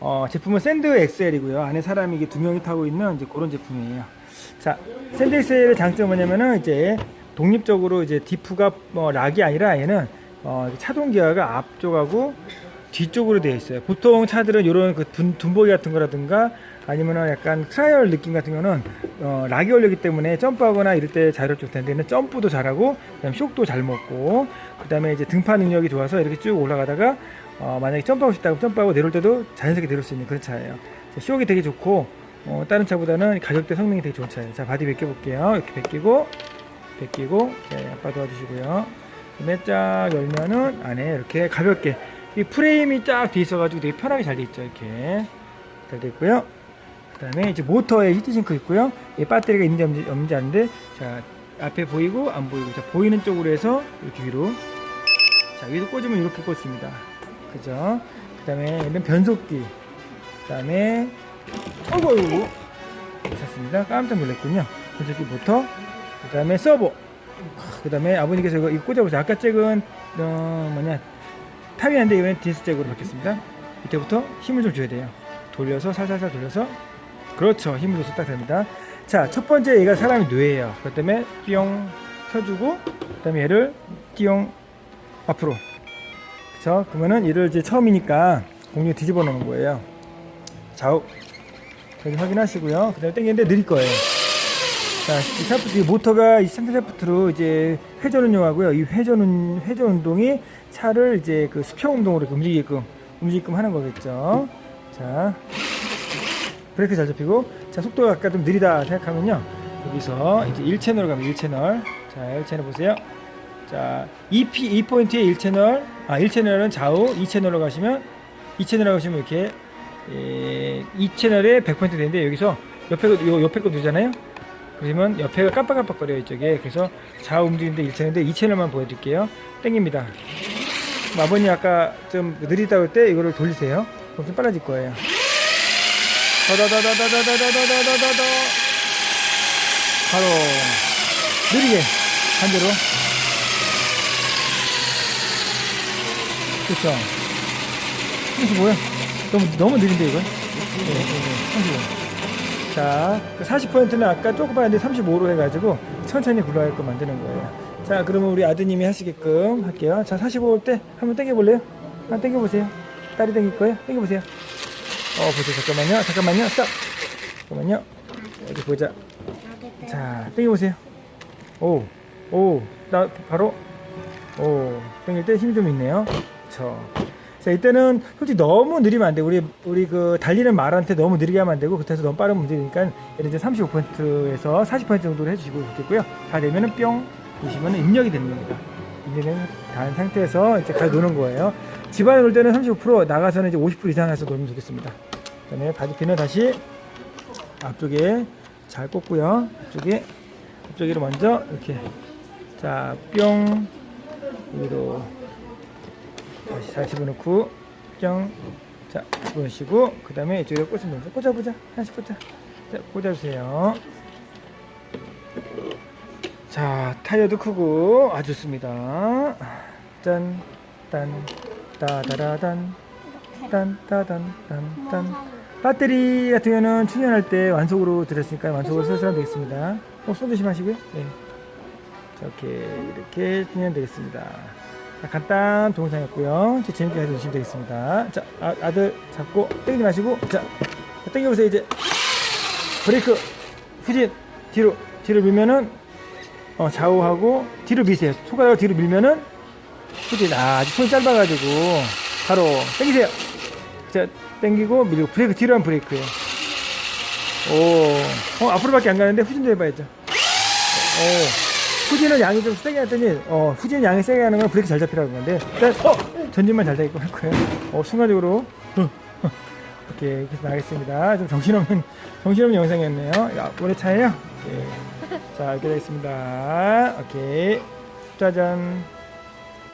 어, 제품은 샌드 XL이고요. 안에 사람이 이게 두 명이 타고 있는 이제 그런 제품이에요. 자, 샌드 XL의 장점은 뭐냐면은 이제 독립적으로 이제 디프가 뭐 락이 아니라 얘는 어, 차동 기어가 앞쪽하고 뒤쪽으로 되어 있어요. 보통 차들은 이런 그 둔, 둔보기 같은 거라든가 아니면은 약간 트라이얼 느낌 같은 거는 어, 락이 올리기 때문에 점프하거나 이럴 때 자유롭을 텐데 얘는 점프도 잘하고 그다음 쇽도 잘 먹고 그다음에 이제 등파 능력이 좋아서 이렇게 쭉 올라가다가 어, 만약에 점프하고 싶다고 점프하고 내려올 때도 자연스럽게 내려올 수 있는 그런 차예요. 자, 쇽이 되게 좋고 어, 다른 차보다는 가격대 성능이 되게 좋은 차예요. 자 바디 벗겨 볼게요. 이렇게 벗기고 벗기고 네, 아빠 도와주시고요. 그다음에 쫙 열면은 안에 이렇게 가볍게 이 프레임이 쫙 돼 있어가지고 되게 편하게 잘 돼 있죠. 이렇게 잘 돼 있고요. 그 다음에 이제 모터에 히트싱크 있고요. 이 배터리가 있는지 없는지, 없는지 아는데 자 앞에 보이고 안 보이고 자 보이는 쪽으로 해서 이렇게 위로 자 위로 꽂으면 이렇게 꽂습니다. 그죠? 그 다음에 얘는 변속기. 그 다음에 어이구 어이구 샀습니다. 깜짝 놀랐군요. 변속기 모터. 그 다음에 서버. 그 다음에 아버님께서 이거, 이거 꽂아보세요. 아까 잭은 어 뭐냐 탑이었는데 이번엔 디스 잭으로 바뀌었습니다. 이때부터 힘을 좀 줘야 돼요. 돌려서 살살살 돌려서 그렇죠. 힘을 줘서 딱 됩니다. 자, 첫 번째 얘가 사람이 뇌예요. 그것 때문에 뿅 켜주고 그 다음에 얘를 띠용 앞으로. 그렇죠. 그러면은 얘를 이제 처음이니까 공중에 뒤집어 놓는 거예요. 좌우 확인하시고요. 그 다음에 당기는데 느릴 거예요. 자, 이 샤프트, 이 모터가 이 센터 샤프트로 이제 회전 운용하고요. 이 회전 운, 회전 운동이 차를 이제 그 수평 운동으로 이렇게 움직이게끔, 움직이게끔 하는 거겠죠. 자, 브레이크 잘 잡히고, 자, 속도가 아까 좀 느리다 생각하면요. 여기서 이제 1채널로 가면 1채널. 자, 1채널 보세요. 자, 2P, 2포인트의 1채널, 아, 1채널은 좌우, 2채널로 가시면, 2채널로 가시면 이렇게, 에, 2채널에 100포인트 되는데, 여기서 옆에, 거- 요 옆에 거 누르잖아요. 그러면 옆에가 깜빡깜빡거려요 이쪽에. 그래서 좌우 움직이는데 1채널인데 2채널만 보여드릴게요. 땡깁니다. 아버님 아까 좀 느리다고 할 때 이거를 돌리세요. 그럼 좀 빨라질 거예요. 더더더더더더더더더더더 바로 느리게 반대로. 그렇죠 35요 너무 너무 느린데 이건 네, 네, 네. 35 자, 40%는 아까 조금 봤는데 35로 해가지고 천천히 굴러가게끔 만드는 거예요. 자, 그러면 우리 아드님이 하시게끔 할게요. 자, 45올 때 한번 당겨볼래요? 한번 당겨보세요. 딸이 당길 거예요? 당겨보세요. 어, 보세요. 잠깐만요. 잠깐만요. 스탑. 잠깐만요. 여기 보자. 자, 당겨보세요. 오, 오, 나 바로, 오, 당길 때 힘이 좀 있네요. 그쵸. 자, 이때는 솔직히 너무 느리면 안 돼. 우리, 우리 그 달리는 말한테 너무 느리게 하면 안 되고, 그때서 너무 빠르면 문제니까, 예를 들어 35%에서 40% 정도로 해주시고 좋겠고요. 다 되면은 뿅, 보시면 입력이 되는 겁니다. 입력은 다한 상태에서 이제 가서 노는 거예요. 집안에 놀 때는 35%, 나가서는 이제 50% 이상 해서 놀면 좋겠습니다. 그 다음에 바디핀은 다시 앞쪽에 잘 꽂고요. 앞쪽에, 앞쪽으로 먼저 이렇게, 자, 뿅, 여기도 다시 잘 집어넣고 짱. 자, 집어넣으시고 그 다음에 이쪽에 꽂으면 돼. 꽂아보자. 하나씩 꽂자. 자, 꽂아주세요. 자, 타이어도 크고 아주 좋습니다. 짠, 딴, 따다라단, 딴, 따단, 딴, 딴. 배터리 같은 경우는 충전할 때 완속으로 들었으니까 완속으로 설치하면 되겠습니다. 어, 손 조심하시고요. 네. 자, 이렇게, 이렇게 충전되겠습니다. 자, 간단 동영상이었고요. 이제 재밌게 해주시면 되겠습니다. 자, 아, 아들 잡고 땡기지 마시고, 자, 땡겨보세요, 이제. 브레이크, 후진, 뒤로, 뒤로 밀면은, 어, 좌우하고, 뒤로 미세요. 손가락을 뒤로 밀면은, 후진, 아, 아직 손이 짧아가지고, 바로, 땡기세요. 자, 땡기고, 밀고, 브레이크, 뒤로 하면 브레이크예요. 오, 어, 앞으로밖에 안 가는데 후진도 해봐야죠. 오. 후진은 양이 좀 세게 했더니 어 후진 양이 세게 하는 건 브레이크 잘 잡히라는 건데 일단 어 전진만 잘 되게끔 할 거예요. 어 순간적으로 어, 어, 이렇게 해서 나가겠습니다. 좀 정신없는 정신없는 영상이었네요. 야, 올해 차예요. 예. 자 이렇게 되겠습니다. 오케이 짜잔.